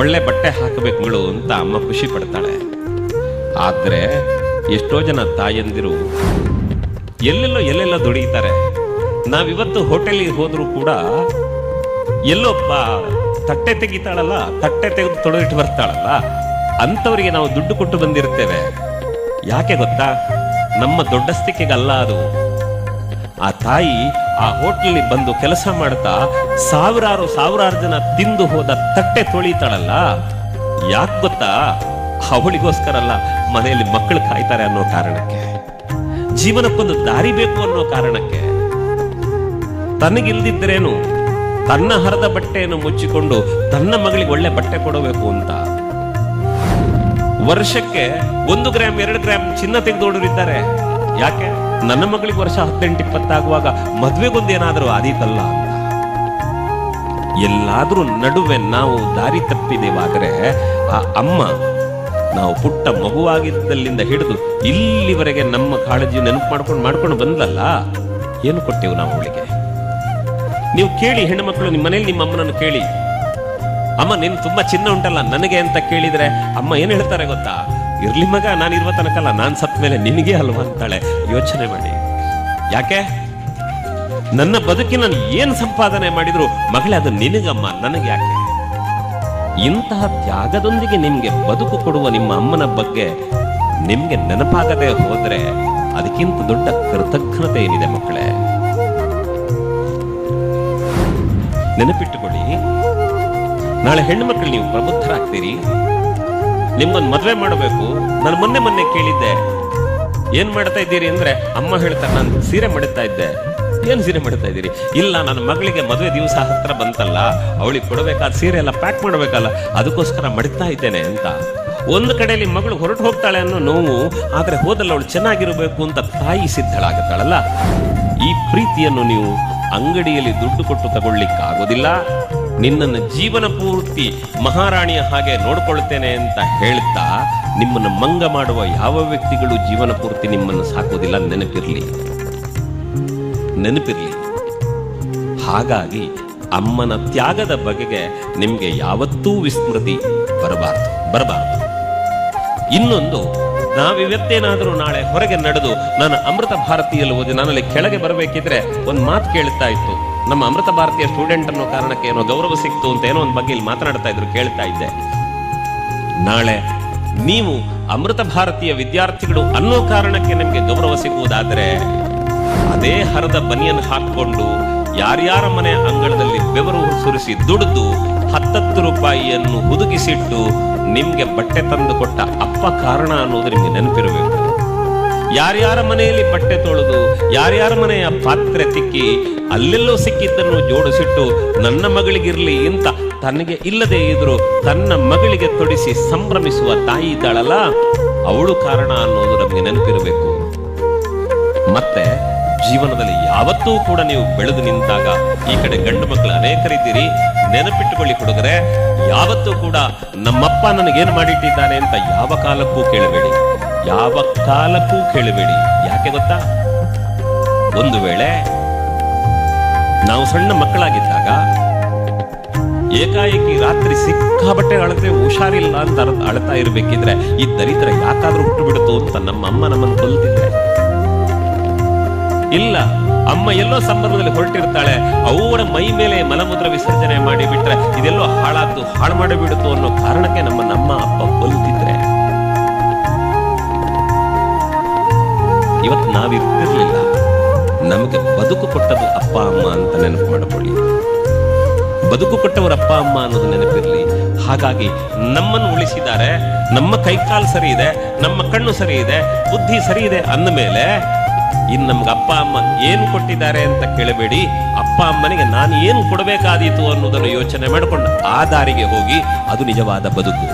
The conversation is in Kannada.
ಒಳ್ಳೆ ಬಟ್ಟೆ ಹಾಕಬೇಕು ಮಗಳು ಅಂತ ಅಮ್ಮ ಖುಷಿ ಪಡ್ತಾಳೆ. ಆದರೆ ಎಷ್ಟೋ ಜನ ತಾಯಂದಿರು ಎಲ್ಲೆಲ್ಲೋ ಎಲ್ಲೆಲ್ಲೋ ದುಡಿತಾರೆ. ನಾವಿವತ್ತು ಹೋಟೆಲಿಗೆ ಹೋದರೂ ಕೂಡ ಎಲ್ಲೊಬ್ಬ ತಟ್ಟೆ ತೆಗಿತಾಳಲ್ಲ, ತಟ್ಟೆ ತೆಗೆದು ತೊಳೆದಿಟ್ಟು ಬರ್ತಾಳಲ್ಲ, ಅಂಥವರಿಗೆ ನಾವು ದುಡ್ಡು ಕೊಟ್ಟು ಬಂದಿರ್ತೇವೆ. ಯಾಕೆ ಗೊತ್ತಾ? ನಮ್ಮ ದೊಡ್ಡಸ್ತಿಕೆಗಲ್ಲ ಅದು. ತಾಯಿ ಆ ಹೋಟ್ಲಲ್ಲಿ ಬಂದು ಕೆಲಸ ಮಾಡ್ತಾ ಸಾವಿರಾರು ಸಾವಿರಾರು ಜನ ತಿಂದು ಹೋದ ತಟ್ಟೆ ತೊಳಿತಾಳಲ್ಲ. ಯಾಕೆ ಗೊತ್ತಾ? ಅವಳಿಗೋಸ್ಕರ ಅಲ್ಲ ಮನೆಯಲ್ಲಿ ಮಕ್ಕಳು ಕಾಯ್ತಾರೆ ಅನ್ನೋ ಕಾರಣಕ್ಕೆ. ಜೀವನಕ್ಕೊಂದು ದಾರಿ ಬೇಕು ಅನ್ನೋ ಕಾರಣಕ್ಕೆ. ತನಗಿಲ್ದಿದ್ರೇನು? ತನ್ನ ಹರದ ಬಟ್ಟೆಯನ್ನು ಮುಚ್ಚಿಕೊಂಡು ತನ್ನ ಮಗಳಿಗೆ ಒಳ್ಳೆ ಬಟ್ಟೆ ಕೊಡಬೇಕು ಅಂತ. ವರ್ಷಕ್ಕೆ ಒಂದು ಗ್ರಾಮ್ ಎರಡು ಗ್ರಾಮ್ ಚಿನ್ನ ತೆಗೆದೋಡರಿದ್ದಾರೆ ಯಾಕೆ? ನನ್ನ ಮಗಳಿಗೆ ವರ್ಷ ಹದಿನೆಂಟು ಇಪ್ಪತ್ತಾಗುವಾಗ ಮದುವೆಗೊಂದೇನಾದರೂ ಆದೀತಲ್ಲ ಅಂತ. ಎಲ್ಲಾದ್ರೂ ನಡುವೆ ನಾವು ದಾರಿ ತಪ್ಪಿದೇವಾದರೆ ಆ ಅಮ್ಮ ನಾವು ಪುಟ್ಟ ಮಗುವಾಗಿದ್ದಲ್ಲಿಂದ ಹಿಡಿದು ಇಲ್ಲಿವರೆಗೆ ನಮ್ಮ ಕಾಳಜಿ ನೆನಪು ಮಾಡ್ಕೊಂಡು ಮಾಡ್ಕೊಂಡು ಬಂದಲ್ಲ? ಏನು ಕೊಟ್ಟೆವು ನಾವು ಅವಳಿಗೆ? ನೀವು ಕೇಳಿ ಹೆಣ್ಣುಮಕ್ಕಳು ನಿಮ್ಮ ಮನೇಲಿ ನಿಮ್ಮ ಅಮ್ಮನನ್ನು ಕೇಳಿ. ಅಮ್ಮ, ನೀನು ತುಂಬಾ ಚಿನ್ನ ಉಂಟಲ್ಲ? ನನಗೆ ಅಂತ ಕೇಳಿದ್ರೆ ಅಮ್ಮ ಏನು ಹೇಳ್ತಾರೆ ಗೊತ್ತಾ? ಇರ್ಲಿ ಮಗ, ನಾನು ಇರುವ ತನಕಲ್ಲ, ನಾನು ಸತ್ ಮೇಲೆ ನಿನಗೆ ಅಲ್ವಾ ಅಂತಾಳೆ. ಯೋಚನೆ ಮಾಡಿ. ಯಾಕೆ? ನನ್ನ ಬದುಕಿನ ಏನು ಸಂಪಾದನೆ ಮಾಡಿದ್ರು ಮಗಳೇ, ಅದು ನಿನಗಮ್ಮ, ನನಗೆ ಯಾಕೆ? ಇಂತಹ ತ್ಯಾಗದೊಂದಿಗೆ ನಿಮಗೆ ಬದುಕು ಕೊಡುವ ನಿಮ್ಮ ಅಮ್ಮನ ಬಗ್ಗೆ ನಿಮ್ಗೆ ನೆನಪಾಗದೆ ಹೋದರೆ ಅದಕ್ಕಿಂತ ದೊಡ್ಡ ಕೃತಜ್ಞತೆ ಏನಿದೆ ಮಕ್ಕಳೇ? ನೆನಪಿಟ್ಟುಕೊಳ್ಳಿ. ನಾಳೆ ಹೆಣ್ಣು ಮಕ್ಕಳು ನೀವು ಪ್ರಬುದ್ಧರಾಗ್ತೀರಿ. ನಿಮ್ಮನ್ನು ಮದುವೆ ಮಾಡಬೇಕು. ನಾನು ಮೊನ್ನೆ ಮೊನ್ನೆ ಕೇಳಿದ್ದೆ. ಏನ್ ಮಾಡ್ತಾ ಇದ್ದೀರಿ ಅಂದ್ರೆ ಅಮ್ಮ ಹೇಳ್ತಾರೆ, ನಾನು ಸೀರೆ ಮಾಡುತ್ತಾ ಇದ್ದೆ. ಏನ್ ಸೀರೆ ಮಾಡ್ತಾ ಇದ್ದೀರಿ? ಇಲ್ಲ, ನನ್ನ ಮಗಳಿಗೆ ಮದುವೆ ದಿವಸ ಹತ್ರ ಬಂತಲ್ಲ. ಅವಳಿಗೆ ಕೊಡಬೇಕಾದ ಸೀರೆ ಎಲ್ಲ ಪ್ಯಾಕ್ ಮಾಡಬೇಕಲ್ಲ, ಅದಕ್ಕೋಸ್ಕರ ಮಡಿತಾ ಇದ್ದೇನೆ ಅಂತ. ಒಂದು ಕಡೆಯಲ್ಲಿ ಮಗಳು ಹೊರಟು ಹೋಗ್ತಾಳೆ ಅನ್ನೋ ನೋವು, ಆದರೆ ಹೋದಲ್ಲ ಅವಳು ಚೆನ್ನಾಗಿರಬೇಕು ಅಂತ ತಾಯಿ ಸಿದ್ಧಳಾಗುತ್ತಾಳಲ್ಲ ಈ ಪ್ರೀತಿಯನ್ನು ನೀವು ಅಂಗಡಿಯಲ್ಲಿ ದುಡ್ಡು ಕೊಟ್ಟು ತಗೊಳ್ಳಿಕ್ಕಾಗೋದಿಲ್ಲ. ನಿನ್ನನ್ನು ಜೀವನ ಪೂರ್ತಿ ಮಹಾರಾಣಿಯ ಹಾಗೆ ನೋಡ್ಕೊಳ್ತೇನೆ ಅಂತ ಹೇಳ್ತಾ ನಿಮ್ಮನ್ನು ಮಂಗ ಮಾಡುವ ಯಾವ ವ್ಯಕ್ತಿಗಳು ಜೀವನ ಪೂರ್ತಿ ನಿಮ್ಮನ್ನು ಸಾಕೋದಿಲ್ಲ ನೆನಪಿರಲಿ. ನೆನಪಿರಲಿ. ಹಾಗಾಗಿ ಅಮ್ಮನ ತ್ಯಾಗದ ಬಗೆಗೆ ನಿಮಗೆ ಯಾವತ್ತೂ ವಿಸ್ಮೃತಿ ಬರಬಾರದು ಬರಬಾರದು. ಇನ್ನೊಂದು, ನಾವಿವತ್ತೇನಾದರೂ ನಾಳೆ ಹೊರಗೆ ನಡೆದು ನಾನು ಅಮೃತ ಭಾರತೀಯಲ್ಲಿ ಓದಿ ನಾನಲ್ಲಿ ಕೆಳಗೆ ಬರಬೇಕಿದ್ರೆ ಒಂದು ಮಾತು ಕೇಳ್ತಾ ಇತ್ತು. ನಮ್ಮ ಅಮೃತ ಭಾರತೀಯ ಸ್ಟೂಡೆಂಟ್ ಅನ್ನೋ ಕಾರಣಕ್ಕೆ ಏನೋ ಗೌರವ ಸಿಕ್ತು ಅಂತ ಏನೋ ಒಂದು ಬಗ್ಗೆ ಇಲ್ಲಿ ಮಾತನಾಡ್ತಾ ಇದ್ರು, ಕೇಳ್ತಾ ಇದ್ದೆ. ನಾಳೆ ನೀವು ಅಮೃತ ಭಾರತೀಯ ವಿದ್ಯಾರ್ಥಿಗಳು ಅನ್ನೋ ಕಾರಣಕ್ಕೆ ನಿಮಗೆ ಗೌರವ ಸಿಗುವುದಾದರೆ, ಅದೇ ಹರದ ಬನಿಯನ್ ಹಾಕೊಂಡು ಯಾರ್ಯಾರ ಮನೆ ಅಂಗಳದಲ್ಲಿ ಬೆವರು ಸುರಿಸಿ ದುಡಿದು ಹತ್ತತ್ತು ರೂಪಾಯಿಯನ್ನು ಹುದುಗಿಸಿಟ್ಟು ನಿಮ್ಗೆ ಬಟ್ಟೆ ತಂದು ಕೊಟ್ಟ ಅಪ್ಪ ಕಾರಣ ಅನ್ನೋದು ನಿಮ್ಗೆ ನೆನಪಿರಬೇಕು. ಯಾರ್ಯಾರ ಮನೆಯಲ್ಲಿ ಬಟ್ಟೆ ತೊಳೆದು, ಯಾರ್ಯಾರ ಮನೆಯ ಪಾತ್ರೆ ತಿಕ್ಕಿ ಅಲ್ಲೆಲ್ಲೋ ಸಿಕ್ಕಿದ್ದನ್ನು ಜೋಡಿಸಿಟ್ಟು ನನ್ನ ಮಗಳಿಗಿರಲಿ ಅಂತ ತನಗೆ ಇಲ್ಲದೆ ಇದ್ರು ತನ್ನ ಮಗಳಿಗೆ ತೊಡಿಸಿ ಸಂಭ್ರಮಿಸುವ ತಾಯಿ ಇದ್ದಾಳಲ್ಲ, ಅವಳು ಕಾರಣ ಅನ್ನೋದು ನಮಗೆ ನೆನಪಿರಬೇಕು. ಮತ್ತೆ ಜೀವನದಲ್ಲಿ ಯಾವತ್ತೂ ಕೂಡ ನೀವು ಬೆಳೆದು ನಿಂತಾಗ ಈ ಕಡೆ ಗಂಡು ಮಕ್ಕಳು ಅನೇಕರಿದ್ದೀರಿ ನೆನಪಿಟ್ಟುಕೊಳ್ಳಿ ಹುಡುಗರೆ ಯಾವತ್ತೂ ಕೂಡ ನಮ್ಮಪ್ಪ ನನಗೇನು ಮಾಡಿಟ್ಟಿದ್ದಾನೆ ಅಂತ ಯಾವ ಕಾಲಕ್ಕೂ ಕೇಳಬೇಡಿ. ಯಾವ ಕಾಲಕ್ಕೂ ಕೇಳಬೇಡಿ. ಯಾಕೆ ಗೊತ್ತಾ? ಒಂದು ವೇಳೆ ನಾವು ಸಣ್ಣ ಮಕ್ಕಳಾಗಿದ್ದಾಗ ಏಕಾಏಕಿ ರಾತ್ರಿ ಸಿಕ್ಕಾಬಟ್ಟೆ ಅಳತೆ ಹುಷಾರಿಲ್ಲ ಅಂತ ಅಳ್ತಾ ಇರ್ಬೇಕಿದ್ರೆ ಈ ದರಿದ್ರ ಯಾಕಾದ್ರೂ ಹುಟ್ಟು ಬಿಡುತ್ತೋ ಅಂತ ನಮ್ಮ ಅಮ್ಮ ನಮ್ಮನ್ನು ಕೊಲ್ತಿದ್ರೆ. ಇಲ್ಲ, ಅಮ್ಮ ಎಲ್ಲೋ ಸಂಬಂಧದಲ್ಲಿ ಹೊರಟಿರ್ತಾಳೆ ಅವಳ ಮೈ ಮೇಲೆ ಮಲಮೂತ್ರ ವಿಸರ್ಜನೆ ಮಾಡಿ ಬಿಟ್ರೆ ಇದೆಲ್ಲೋ ಹಾಳಾದ್ದು, ಹಾಳು ಮಾಡಿಬಿಡುತ್ತು ಅನ್ನೋ ಕಾರಣಕ್ಕೆ ನಮ್ಮ ನಮ್ಮ ಅಪ್ಪ ಕೊಲ್ತಿದ್ರೆ. ಇವತ್ತು ನಾವಿರ್ತಿರ್ಲಿಲ್ಲ. ನಮಗೆ ಬದುಕು ಕೊಟ್ಟದು ಅಪ್ಪ, ಅಮ್ಮ ಅಂತ ನೆನಪು ಮಾಡಿಕೊಳ್ಳಿ. ಬದುಕು ಕೊಟ್ಟವರ ಅಪ್ಪ, ಅಮ್ಮ ಅನ್ನೋದು ನೆನಪಿರಲಿ. ಹಾಗಾಗಿ ನಮ್ಮನ್ನು ಉಳಿಸಿದ್ದಾರೆ, ನಮ್ಮ ಕೈಕಾಲು ಸರಿ ಇದೆ, ನಮ್ಮ ಕಣ್ಣು ಸರಿ ಇದೆ, ಬುದ್ಧಿ ಸರಿ ಇದೆ ಅಂದ ಮೇಲೆ ಇನ್ನು ನಮ್ಗೆ ಅಪ್ಪ, ಅಮ್ಮ ಏನು ಕೊಟ್ಟಿದ್ದಾರೆ ಅಂತ ಕೇಳಬೇಡಿ. ಅಪ್ಪ, ಅಮ್ಮನಿಗೆ ನಾನು ಏನು ಕೊಡಬೇಕಾದೀತು ಅನ್ನೋದನ್ನು ಯೋಚನೆ ಮಾಡಿಕೊಂಡು ಆ ದಾರಿಗೆ ಹೋಗಿ ಅದು ನಿಜವಾದ ಬದುಕು.